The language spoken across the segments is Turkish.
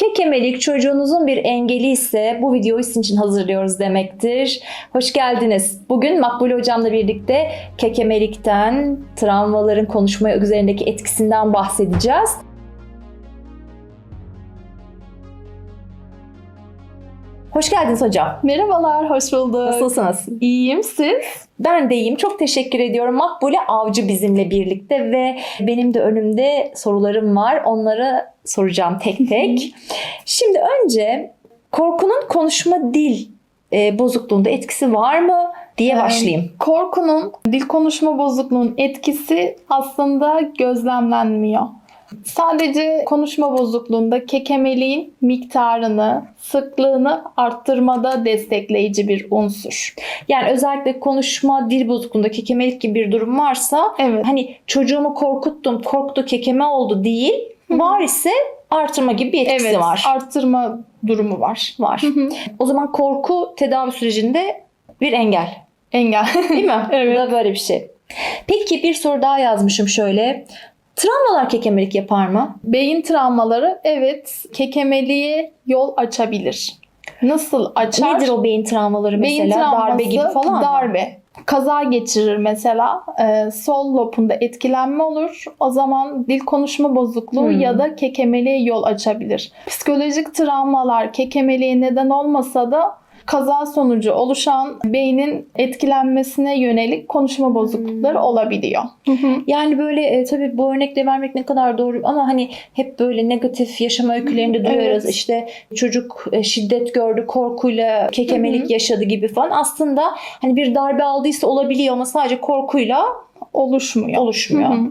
Kekemelik çocuğunuzun bir engeli ise bu videoyu sizin için hazırlıyoruz demektir. Hoş geldiniz. Bugün Makbule Hocam'la birlikte kekemelikten, travmaların konuşma üzerindeki etkisinden bahsedeceğiz. Hoş geldiniz hocam. Merhabalar, hoş bulduk. Nasılsınız? İyiyim, siz? Ben de iyiyim. Çok teşekkür ediyorum. Makbule Avcı bizimle birlikte ve benim de önümde sorularım var. Onları soracağım tek tek. Şimdi önce korkunun konuşma dil e, bozukluğunda etkisi var mı diye Ee, başlayayım. Korkunun, dil konuşma bozukluğunun etkisi aslında gözlemlenmiyor. Sadece konuşma bozukluğunda kekemeliğin miktarını, sıklığını arttırmada destekleyici bir unsur. Yani özellikle konuşma dil bozukluğunda kekemelik gibi bir durum varsa Evet. hani çocuğumu korkuttum, korktu, kekeme oldu değil. Var ise artırma gibi bir etkisi Evet, var. arttırma durumu var. var. O zaman korku tedavi sürecinde bir engel. Engel. Değil mi? Evet. Bu da böyle bir şey. Peki bir soru daha yazmışım şöyle. Travmalar kekemelik yapar mı? Beyin travmaları evet kekemeliğe yol açabilir. Nasıl açar? Nedir o beyin travmaları mesela? Beyin travması darbe gibi falan mı? darbe. Kaza geçirir mesela. Ee, sol lobunda etkilenme olur. O zaman dil konuşma bozukluğu Hmm. ya da kekemeliğe yol açabilir. Psikolojik travmalar kekemeliğe neden olmasa da kaza sonucu oluşan beynin etkilenmesine yönelik konuşma bozuklukları Hmm. olabiliyor. Yani böyle e, tabii bu örnekle vermek ne kadar doğru ama hani hep böyle negatif yaşam öykülerinde duyuyoruz. Evet. İşte çocuk e, şiddet gördü, korkuyla kekemelik Hı hı. yaşadı gibi falan. Aslında hani bir darbe aldıysa olabiliyor ama sadece korkuyla Oluşmuyor. oluşmuyor. Hı hı.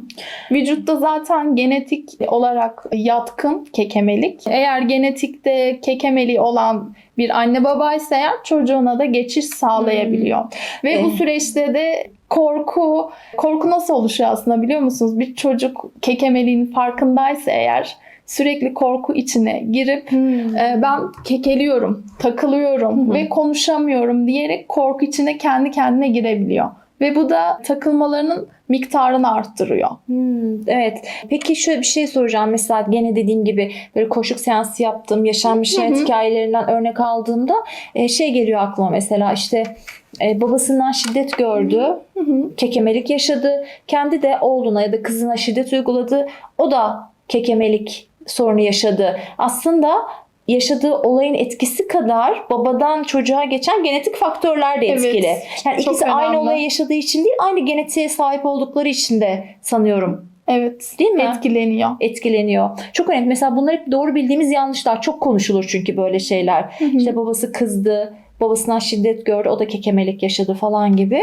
Vücutta zaten genetik olarak yatkın kekemelik. Eğer genetikte kekemeliği olan bir anne babaysa eğer çocuğuna da geçiş sağlayabiliyor. Ve bu Eh. süreçte de korku, korku nasıl oluşuyor aslında biliyor musunuz? Bir çocuk kekemeliğin farkındaysa eğer sürekli korku içine girip Hmm. e, ben kekeliyorum, takılıyorum hı. ve konuşamıyorum diyerek korku içine kendi kendine girebiliyor. Ve bu da takılmalarının miktarını arttırıyor. Hmm, evet. Peki şöyle bir şey soracağım. Mesela gene dediğim gibi böyle koşuk seansı yaptım. Yaşanmış hayat hikayelerinden örnek aldığımda e, şey geliyor aklıma mesela işte e, babasından şiddet gördü. Hı hı. Kekemelik yaşadı. Kendi de oğluna ya da kızına şiddet uyguladı. O da kekemelik sorunu yaşadı. Aslında yaşadığı olayın etkisi kadar babadan çocuğa geçen genetik faktörler de Evet, etkili. Yani çok ikisi aynı önemli. olayı yaşadığı için değil, aynı genetiğe sahip oldukları için de sanıyorum Evet. Değil mi? Etkileniyor. etkileniyor. Çok önemli. Mesela bunlar hep doğru bildiğimiz yanlışlar. Çok konuşulur çünkü böyle şeyler. İşte babası kızdı, babasından şiddet gördü, o da kekemelik yaşadı falan gibi.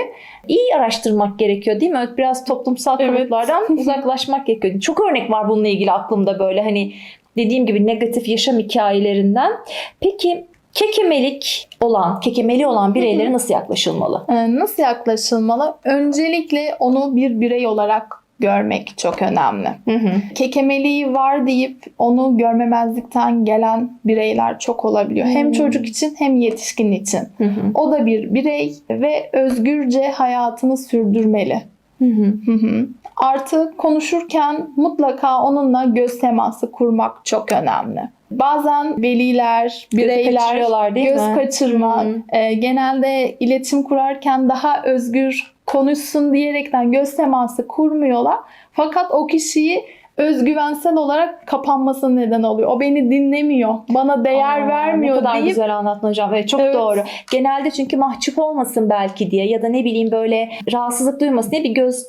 İyi araştırmak gerekiyor değil mi? Biraz toplumsal Evet. kalıplardan uzaklaşmak gerekiyor. Çok örnek var bununla ilgili aklımda böyle hani dediğim gibi negatif yaşam hikayelerinden. Peki kekemelik olan, kekemeli olan bireylere nasıl yaklaşılmalı? Ee, Nasıl yaklaşılmalı? Öncelikle onu bir birey olarak görmek çok önemli. Hı hı. Kekemeliği var deyip onu görmemezlikten gelen bireyler çok olabiliyor. Hem Hmm. çocuk için hem yetişkin için. Hı hı. O da bir birey ve özgürce hayatını sürdürmeli. Hı hı. Hı hı. Artı konuşurken mutlaka onunla göz teması kurmak çok önemli. Bazen veliler, bireyler değil göz mi? kaçırma, Hı. e, genelde iletişim kurarken daha özgür konuşsun diyerekten göz teması kurmuyorlar. Fakat o kişiyi özgüvensel olarak kapanması neden oluyor. O beni dinlemiyor, bana değer Aa, vermiyor Ne kadar deyip güzel anlattın hocam. Evet, çok Evet. doğru. Genelde çünkü mahcup olmasın belki diye ya da ne bileyim böyle rahatsızlık duymasın diye bir göz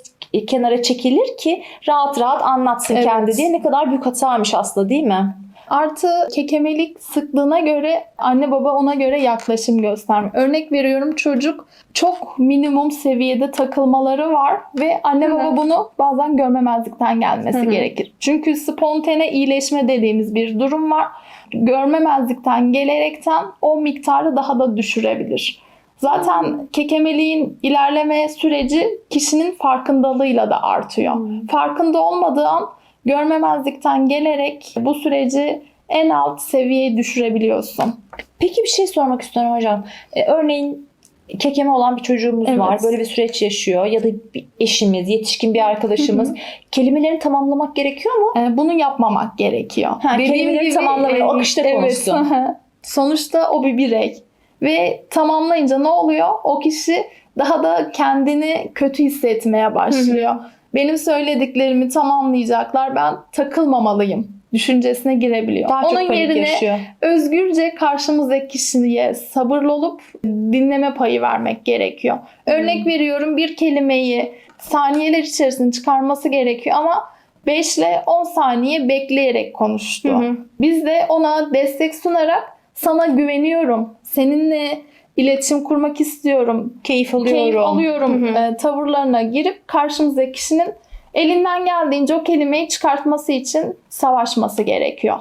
kenara çekilir ki rahat rahat anlatsın Evet. kendi diye. Ne kadar büyük hataymış aslında değil mi? Artı kekemelik sıklığına göre anne baba ona göre yaklaşım göstermiyor. Örnek veriyorum çocuk çok minimum seviyede takılmaları var ve anne baba bunu bazen görmemezlikten gelmesi gerekir. Çünkü spontane iyileşme dediğimiz bir durum var. Görmemezlikten gelerekten o miktarı daha da düşürebilir. Zaten kekemeliğin ilerleme süreci kişinin farkındalığıyla da artıyor. Hmm. Farkında olmadığı an görmemezlikten gelerek bu süreci en alt seviyeye düşürebiliyorsun. Peki bir şey sormak istiyorum hocam. Ee, örneğin kekeme olan bir çocuğumuz Evet. var. Böyle bir süreç yaşıyor ya da bir eşimiz, yetişkin bir arkadaşımız. Kelimelerini tamamlamak gerekiyor mu? Ee, bunu yapmamak gerekiyor. Ha, kelimeleri tamamlamayın, o akışta konuşsun. Sonuçta o bir birey. Ve tamamlayınca ne oluyor? O kişi daha da kendini kötü hissetmeye başlıyor. Benim söylediklerimi tamamlayacaklar. Ben takılmamalıyım düşüncesine girebiliyor. Daha Onun yerine yaşıyor. özgürce karşımızdaki kişiye sabırlı olup dinleme payı vermek gerekiyor. Örnek veriyorum bir kelimeyi saniyeler içerisinde çıkarması gerekiyor ama 5 ile 10 saniye bekleyerek konuştu. Hı hı. Biz de ona destek sunarak sana güveniyorum. Seninle iletişim kurmak istiyorum. Keyif alıyorum. Keyif alıyorum Hı hı. e, tavırlarına girip karşımızdaki kişinin elinden geldiğince o kelimeyi çıkartması için savaşması gerekiyor.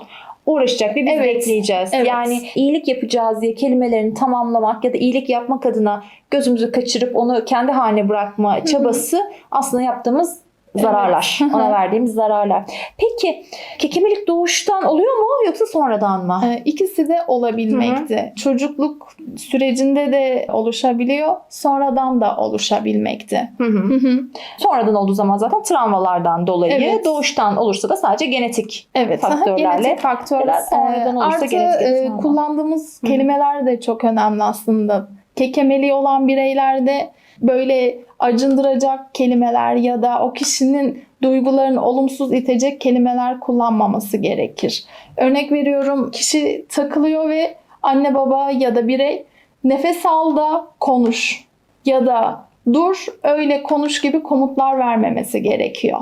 uğraşacak ve biz Evet. bekleyeceğiz. Evet. Yani iyilik yapacağız diye kelimelerini tamamlamak ya da iyilik yapmak adına gözümüzü kaçırıp onu kendi haline bırakma çabası aslında yaptığımız zararlar. Evet. Ona verdiğimiz zararlar. Peki kekemelik doğuştan oluyor mu yoksa sonradan mı? Ee, İkisi de olabilmekte. Çocukluk sürecinde de oluşabiliyor, sonradan da oluşabilmekte. Sonradan olduğu zaman zaten travmalardan dolayı Evet. doğuştan olursa da sadece genetik Evet, Faktörlerle genetik faktörler. da sonradan Ee, olursa Artı genetik e, kullandığımız kelimeler de çok önemli aslında. Kekemeli olan bireylerde böyle acındıracak kelimeler ya da o kişinin duygularını olumsuz itecek kelimeler kullanmaması gerekir. Örnek veriyorum kişi takılıyor ve anne baba ya da birey nefes al da konuş ya da dur öyle konuş gibi komutlar vermemesi gerekiyor.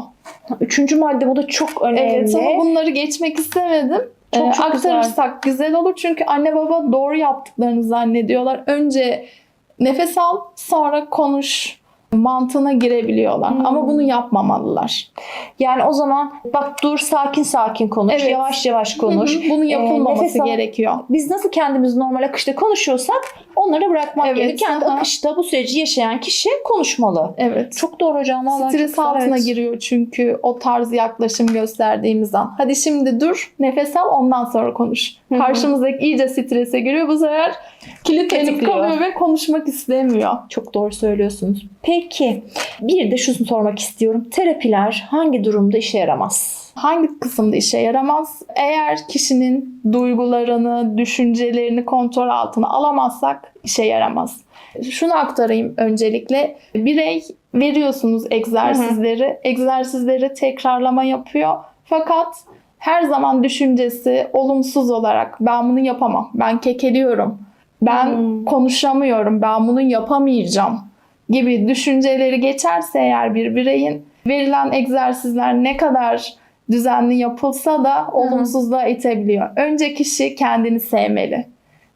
Üçüncü madde bu da çok önemli. Evet ama bunları geçmek istemedim. Çok Ee, çok aktarırsak güzel. olur çünkü anne baba doğru yaptıklarını zannediyorlar. Önce nefes al sonra konuş mantığına girebiliyorlar. Hmm. Ama bunu yapmamalılar. Yani o zaman bak dur sakin sakin konuş, Evet. yavaş yavaş konuş. Hı hı, Bunu Ee, yapılmaması al- gerekiyor. Biz nasıl kendimiz normal akışta konuşuyorsak onları bırakmak Evet, gerekiyor. Kendi aha. akışta bu süreci yaşayan kişi konuşmalı. Evet. Çok doğru hocam. Vallahi Stres altına evet. giriyor çünkü o tarz yaklaşım gösterdiğimiz an. Hadi şimdi dur, nefes al ondan sonra konuş. Hı hı. Karşımızdaki iyice strese giriyor. Bu sefer kilitlenip kalıyor ve konuşmak istemiyor. Çok doğru söylüyorsunuz. Peki bir de şunu sormak istiyorum. Terapiler hangi durumda işe yaramaz? Hangi kısımda işe yaramaz? Eğer kişinin duygularını, düşüncelerini kontrol altına alamazsak işe yaramaz. Şunu aktarayım öncelikle. Birey veriyorsunuz egzersizleri. Egzersizleri tekrarlama yapıyor. Fakat her zaman düşüncesi olumsuz olarak ben bunu yapamam. Ben kekeliyorum. Ben Hmm. konuşamıyorum. Ben bunu yapamayacağım gibi düşünceleri geçerse eğer bir bireyin verilen egzersizler ne kadar düzenli yapılsa da olumsuzluğa itebiliyor. Önce kişi kendini sevmeli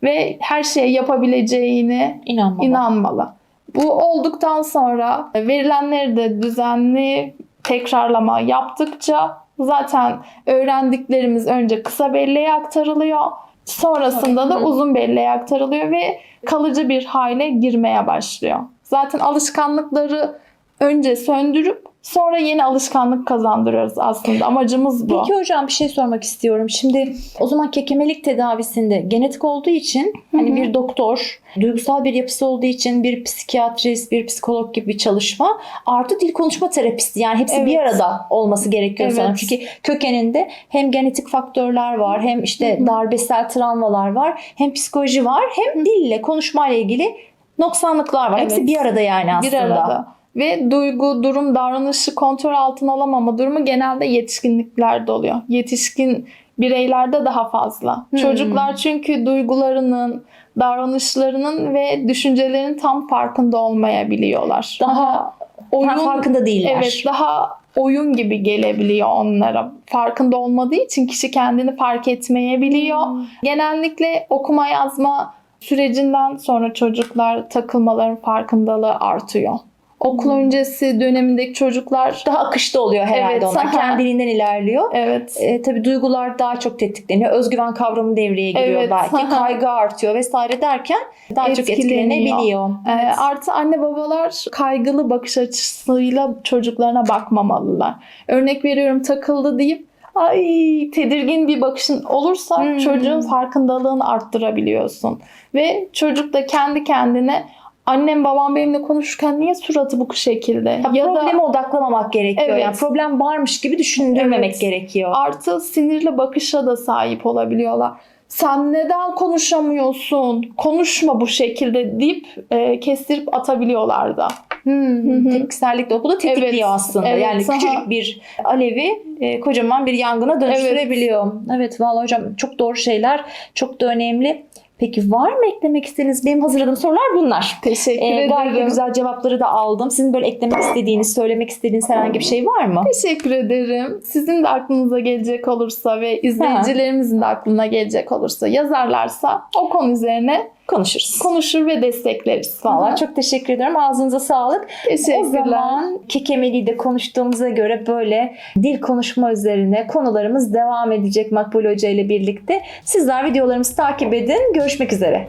ve her şeyi yapabileceğine İnanmam. inanmalı. Bu olduktan sonra verilenleri de düzenli tekrarlama yaptıkça zaten öğrendiklerimiz önce kısa belleğe aktarılıyor. Sonrasında da uzun belleğe aktarılıyor ve kalıcı bir hale girmeye başlıyor. Zaten alışkanlıkları önce söndürüp sonra yeni alışkanlık kazandırıyoruz aslında. Amacımız bu. Peki hocam bir şey sormak istiyorum. Şimdi o zaman kekemelik tedavisinde genetik olduğu için hani Hı hı. bir doktor, duygusal bir yapısı olduğu için bir psikiyatrist, bir psikolog gibi bir çalışma artı dil konuşma terapisti yani hepsi bir Evet. arada olması gerekiyor Evet. sanırım. Çünkü kökeninde hem genetik faktörler var, hem işte Hı hı. darbesel travmalar var, hem psikoloji var, hem dille konuşmayla ilgili noksanlıklar var. Hepsi Evet. bir arada yani aslında. Bir arada. Ve duygu, durum, davranışı kontrol altına alamama durumu genelde yetişkinliklerde oluyor. Yetişkin bireylerde daha fazla. Hmm. Çocuklar çünkü duygularının, davranışlarının ve düşüncelerinin tam farkında olmayabiliyorlar. Daha oyun, farkında değiller. Evet, daha oyun gibi gelebiliyor onlara. Farkında olmadığı için kişi kendini fark etmeyebiliyor. Hmm. Genellikle okuma yazma sürecinden sonra çocuklar takılmaların farkındalığı artıyor. Okul Hmm. öncesi dönemindeki çocuklar Daha akışta oluyor herhalde Evet, onlar. Kendiliğinden ilerliyor. evet E, tabii duygular daha çok tetikleniyor. Özgüven kavramı devreye giriyor Evet, belki. aha. Kaygı artıyor vesaire derken daha çok etkilenebiliyor. Evet. artı anne babalar kaygılı bakış açısıyla çocuklarına bakmamalılar. Örnek veriyorum takıldı deyip ay tedirgin bir bakışın olursa Hmm. çocuğun farkındalığını arttırabiliyorsun. Ve çocuk da kendi kendine annem babam benimle konuşurken niye suratı bu şekilde? Ya ya probleme da odaklamamak gerekiyor. Evet. Yani problem varmış gibi düşündürmemek Evet. gerekiyor. artı sinirli bakışa da sahip olabiliyorlar. Sen neden konuşamıyorsun? Konuşma bu şekilde deyip e, kestirip atabiliyorlar da. Hmm, hı. Tepkisellik de okulu tetikliyor Evet, aslında. evet, yani aha. küçücük bir alevi e, kocaman bir yangına dönüştürebiliyor. Evet. vallahi hocam çok doğru şeyler, çok da önemli. Peki var mı eklemek istediğiniz? Benim hazırladığım sorular bunlar. Teşekkür Ee, gayet ederim. güzel cevapları da aldım. Sizin böyle eklemek istediğiniz, söylemek istediğiniz herhangi bir şey var mı? Teşekkür ederim. Sizin de aklınıza gelecek olursa ve izleyicilerimizin de aklına gelecek olursa yazarlarsa o konu üzerine Konuşuruz. konuşur ve destekleriz. Vallahi Aha. çok teşekkür ederim. Ağzınıza sağlık. O teşekkürler. zaman kekemeliği de konuştuğumuza göre böyle dil konuşma üzerine konularımız devam edecek Makbule Hoca ile birlikte. Sizler videolarımızı takip edin. Görüşmek üzere.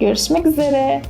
Görüşmek üzere.